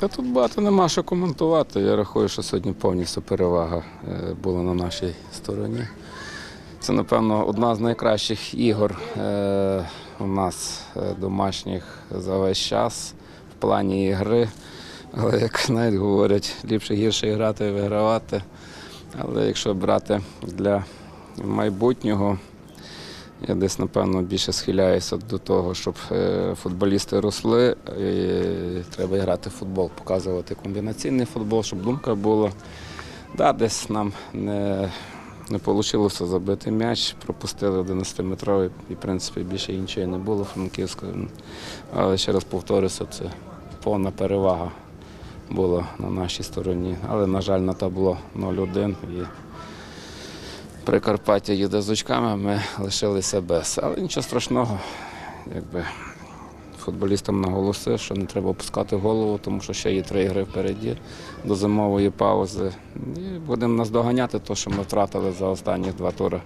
Та тут багато нема що коментувати. Я рахую, що сьогодні повністю перевага е, була на нашій стороні. Це, напевно, одна з найкращих ігор е, у нас е, домашніх за весь час в плані ігри. Але як навіть говорять, ліпше гірше грати і вигравати. Але якщо брати для майбутнього, я десь, напевно, більше схиляюся до того, щоб е, футболісти росли. І треба грати в футбол, показувати комбінаційний футбол, щоб думка була. Да, десь нам не, не вийшло забити м'яч, пропустили 11-метровий, і, в принципі, більше іншої не було Франківського. Але ще раз повторюся, це повна перевага була на нашій стороні. Але, на жаль, на табло 0-1. І Прикарпаття їде з очками, ми лишилися без. Але нічого страшного, якби футболістам наголосив, що не треба опускати голову, тому що ще є три ігри впереді до зимової паузи. І будемо наздоганяти те, що ми втратили за останні два тури.